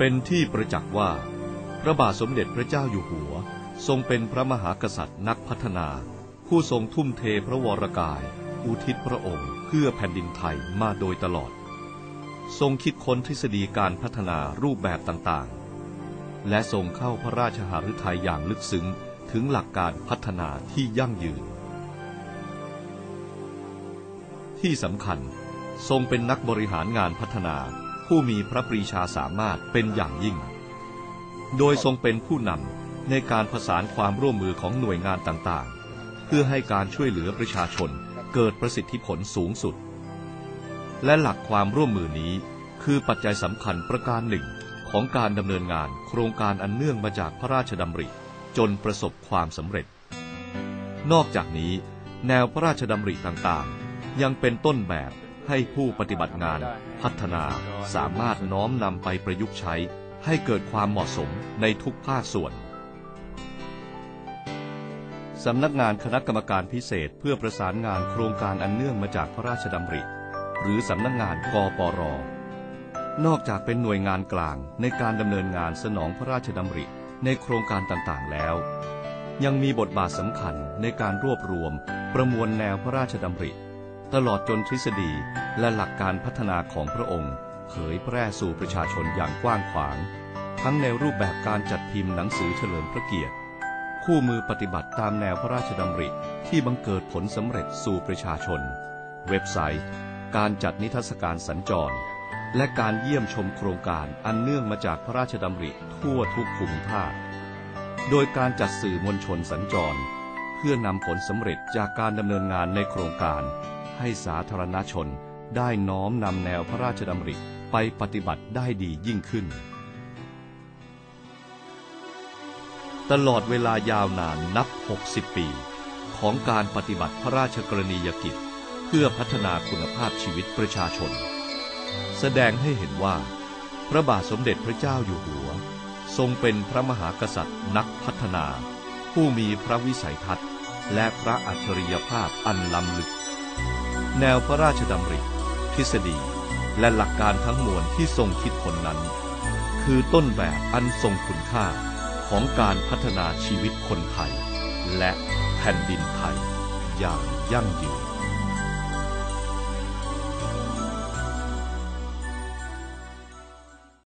เป็นที่ประจักษ์ว่า พระบาทสมเด็จพระเจ้าอยู่หัว ทรงเป็นพระมหากษัตริย์นักพัฒนา ผู้ทรงทุ่มเทพระวรกาย อุทิศพระองค์เพื่อแผ่นดินไทยมาโดยตลอด ทรงคิดค้นทฤษฎีการพัฒนารูปแบบต่างๆ และทรงเข้าพระราชหฤทัยอย่างลึกซึ้งถึงหลักการพัฒนาที่ยั่งยืน ที่สำคัญทรงเป็นนักบริหารงานพัฒนา ผู้มีพระปรีชาสามารถเป็นอย่างยิ่ง โดยทรงเป็นผู้นำในการผสานความร่วมมือของหน่วยงานต่างๆ เพื่อให้การช่วยเหลือประชาชนเกิดประสิทธิผลสูงสุด และหลักความร่วมมือนี้คือปัจจัยสำคัญประการหนึ่งของการดำเนินงานโครงการอันเนื่องมาจากพระราชดำริ จนประสบความสำเร็จ นอกจากนี้ แนวพระราชดำริต่างๆ ยังเป็นต้นแบบ ให้ผู้ปฏิบัติงานพัฒนาสามารถน้อมนำไปประยุกต์ใช้ ให้เกิดความเหมาะสมในทุกภาคส่วนสำนักงานคณะกรรมการพิเศษเพื่อประสานงานโครงการอันเนื่องมาจากพระราชดำริ หรือสำนักงานกปร นอกจากเป็นหน่วยงานกลางในการดำเนินงานสนองพระราชดำริในโครงการต่างๆแล้ว ยังมีบทบาทสำคัญในการรวบรวม ประมวลแนวพระราชดำริ ตลอดจนทฤษฎีและหลักการพัฒนาของพระองค์ เผยแพร่สู่ประชาชนอย่างกว้างขวาง ทั้งในรูปแบบการจัดพิมพ์หนังสือเฉลิมพระเกียรติ คู่มือปฏิบัติตามแนวพระราชดำริที่บังเกิดผลสำเร็จสู่ประชาชน เว็บไซต์ การจัดนิทรรศการสัญจร และการเยี่ยมชมโครงการอันเนื่องมาจากพระราชดำริทั่วทุกภูมิภาค โดยการจัดสื่อมวลชนสัญจร เพื่อนำผลสำเร็จจากการดำเนินงานในโครงการ ให้สาธารณชนได้น้อมนำแนวพระราชดำริไปปฏิบัติได้ดียิ่งขึ้น ตลอดเวลายาวนานนับ 60 ปี ของการปฏิบัติพระราชกรณียกิจ เพื่อพัฒนาคุณภาพชีวิตประชาชน แสดงให้เห็นว่า พระบาทสมเด็จพระเจ้าอยู่หัว ทรงเป็นพระมหากษัตริย์นักพัฒนา ผู้มีพระวิสัยทัศน์ และพระอัจฉริยภาพอันล้ำลึก แนวพระราชดำริ ทฤษฎี และหลักการทั้งมวลที่ทรงคิดผลนั้น คือต้นแบบอันทรงคุณค่าของการพัฒนาชีวิตคนไทย และแผ่นดินไทยอย่างยั่งยืน